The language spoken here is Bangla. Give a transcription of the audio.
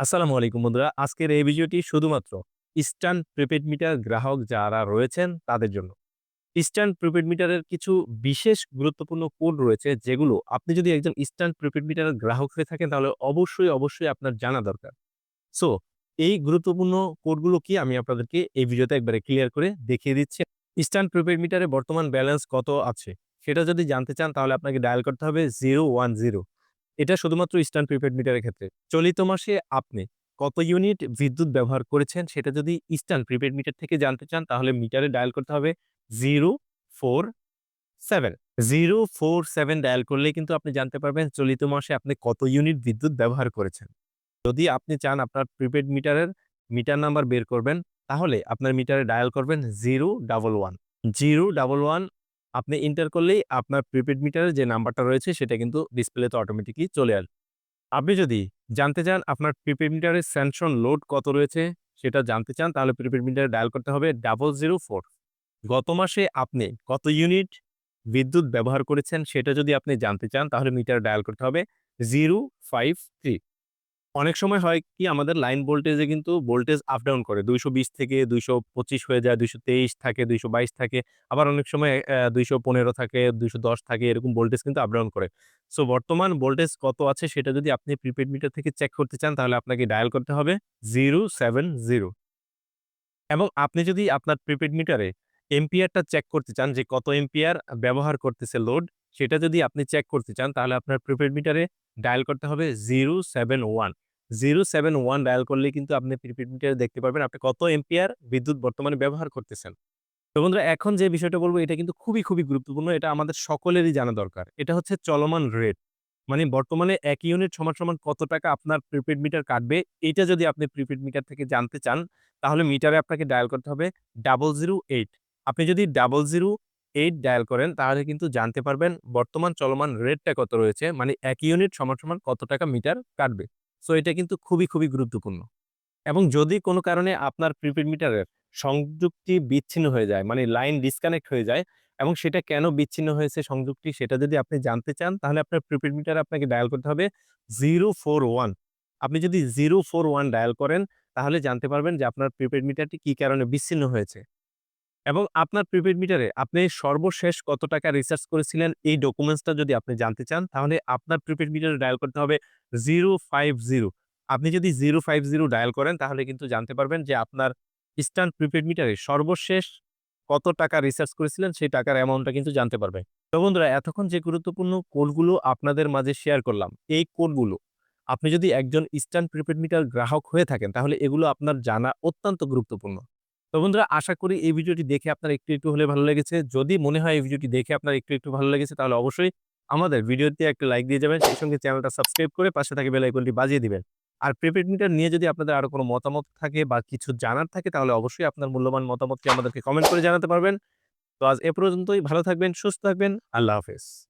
আসসালামু আলাইকুম বন্ধুরা। আজকের এই ভিডিওটি শুধুমাত্র ইস্টার্ন প্রিপেড মিটার গ্রাহক যারা রয়েছেন তাদের জন্য। ইস্টার্ন প্রিপেড মিটারের কিছু বিশেষ গুরুত্বপূর্ণ কোড রয়েছে যেগুলো আপনি যদি একজন ইস্টার্ন প্রিপেড মিটারের গ্রাহক হয়ে থাকেন তাহলে অবশ্যই, অবশ্যই আপনার জানা দরকার। সো এই গুরুত্বপূর্ণ কোডগুলো কি আমি আপনাদেরকে এই ভিডিওতে একবারে ক্লিয়ার করে দেখিয়ে দিচ্ছি। ইস্টার্ন প্রিপেড মিটারে বর্তমান ব্যালেন্স কত আছে সেটা যদি জানতে চান তাহলে আপনাকে ডায়াল করতে হবে 010 এটা শুধুমাত্র ইস্টার্ন প্রিপেইড মিটারের ক্ষেত্রে। চলিত মাসে আপনি কত ইউনিট বিদ্যুৎ ব্যবহার করেছেন সেটা যদি ইস্টার্ন প্রিপেড মিটার থেকে জানতে চান, তাহলে মিটারে ডায়াল করতে হবে 047 047 ডায়াল করলেই কিন্তু আপনি জানতে পারবেন চলিত মাসে আপনি কত ইউনিট বিদ্যুৎ ব্যবহার করেছেন। যদি আপনি চান আপনার প্রিপেইড মিটারের মিটার নাম্বার বের করবেন, তাহলে আপনার মিটারে ডায়াল করবেন 011 011 আপনি এন্টার করলেই আপনার প্রিপেইড মিটারের যে নাম্বারটা রয়েছে, সেটা কিন্তু ডিসপ্লেতে অটোমেটিকই চলে আসবে। আপনি যদি জানতে চান আপনার প্রিপেড মিটারের স্যাংশন লোড কত রয়েছে, সেটা জানতে চান, তাহলে প্রিপেড মিটারে ডায়াল করতে হবে 004 গত মাসে আপনি কত ইউনিট বিদ্যুৎ ব্যবহার করেছেন, সেটা যদি আপনি জানতে চান, তাহলে মিটার ডায়াল করতে হবে 053 অনেক সময় হয় কি আমাদের লাইন ভোল্টেজে কিন্তু ভোল্টেজ আপ ডাউন করে 220 থেকে 225 হয়ে যায়, 223 থাকে, 222 থাকে। আবার অনেক সময় দুইশো 215 থাকে, 210 থাকে এরকম ভোল্টেজ কিন্তু আপ ডাউন করে। সো বর্তমান ভোল্টেজ কত আছে সেটা যদি আপনি প্রিপেইড মিটার থেকে চেক করতে চান তাহলে আপনাকে ডায়াল করতে হবে 070 এবং আপনি যদি আপনার প্রিপেইড মিটারে এম্পিয়ারটা চেক করতে চান যে কত এম্পিয়ার ব্যবহার করতেছে লোড সেটা যদি আপনি চেক করতে চান তাহলে আপনার প্রিপেইড মিটারে ডায়াল করতে হবে 071 071 ডায়াল করলে কিন্তু আপনি প্রিপেইড মিটারে দেখতে পারবেন আপনি কত এম্পিয়ার বিদ্যুৎ বর্তমানে ব্যবহার করতেছেন। তো বন্ধুরা এখন যে বিষয়টা বলব এটা কিন্তু খুবই, খুবই গুরুত্বপূর্ণ। এটা আমাদের সকলেরই জানা দরকার। এটা হচ্ছে চলমান রেট। মানে বর্তমানে এক ইউনিট সমান, সমান কত টাকা আপনার প্রিপেইড মিটার কাটবে এটা যদি আপনি প্রিপেইড মিটার থেকে জানতে চান তাহলে মিটারে আপনাকে ডায়াল করতে হবে 008 আপনি যদি 008 ডায়াল করেন তাহলে কিন্তু জানতে পারবেন বর্তমান চলমান রেটটা কত রয়েছে। মানে এক ইউনিট সমান, সমান কত টাকা মিটার কাটবে। সো এটা কিন্তু খুবই, খুবই গুরুত্বপূর্ণ। এবং যদি কোনো কারণে আপনার প্রিপেইড মিটারের সংযুক্তি বিচ্ছিন্ন হয়ে যায় মানে লাইন ডিসকানেক্ট হয়ে যায় এবং সেটা কেন বিচ্ছিন্ন হয়েছে সংযুক্তি সেটা যদি আপনি জানতে চান তাহলে আপনার প্রিপেইড মিটারে আপনাকে ডায়াল করতে হবে 041 আপনি যদি 041 ডায়াল করেন তাহলে জানতে পারবেন যে আপনার প্রিপেইড মিটারটি কী কারণে বিচ্ছিন্ন হয়েছে। এবং আপনার প্রিপেইড মিটারে আপনি সর্বশেষ কত টাকা রিচার্জ করেছিলেন, এই ডকুমেন্টসটা যদি আপনি জানতে চান, তাহলে আপনার প্রিপেইড মিটারে ডায়াল করতে হবে 050 আপনি যদি 050 ডায়াল করেন, তাহলে কিন্তু জানতে পারবেন যে আপনার ইস্টার্ন প্রিপেইড মিটারে সর্বশেষ কত টাকা রিচার্জ করেছিলেন, সেই টাকার অ্যামাউন্টটা কিন্তু জানতে পারবেন। তো বন্ধুরা, এতক্ষণ যে গুরুত্বপূর্ণ কোডগুলো আপনাদের মাঝে শেয়ার করলাম, এই কোডগুলো, আপনি যদি একজন ইস্টার্ন প্রিপেড মিটার গ্রাহক হয়ে থাকেন, তাহলে এগুলো আপনার জানা অত্যন্ত গুরুত্বপূর্ণ। তো বন্ধুরা আশা করি এই ভিডিওটি দেখে আপনার একটু, একটু হলে ভালো লেগেছে। যদি মনে হয় এই ভিডিওটি দেখে আপনার একটু, একটু ভালো লেগেছে তাহলে অবশ্যই আমাদের ভিডিওতে একটা লাইক দিয়ে যাবেন। সেই সঙ্গে চ্যানেলটা সাবস্ক্রাইব করে পাশে থাকে বেল আইকনটি বাজিয়ে দিবেন। আর প্রিপেইড মিটার নিয়ে যদি আপনাদের আরও কোনো মতামত থাকে বা কিছু জানার থাকে তাহলে অবশ্যই আপনার মূল্যবান মতামতটি আমাদেরকে কমেন্ট করে জানাতে পারবেন। তো আজ এ পর্যন্তই ভালো থাকবেন, সুস্থ থাকবেন। আল্লাহ হাফেজ।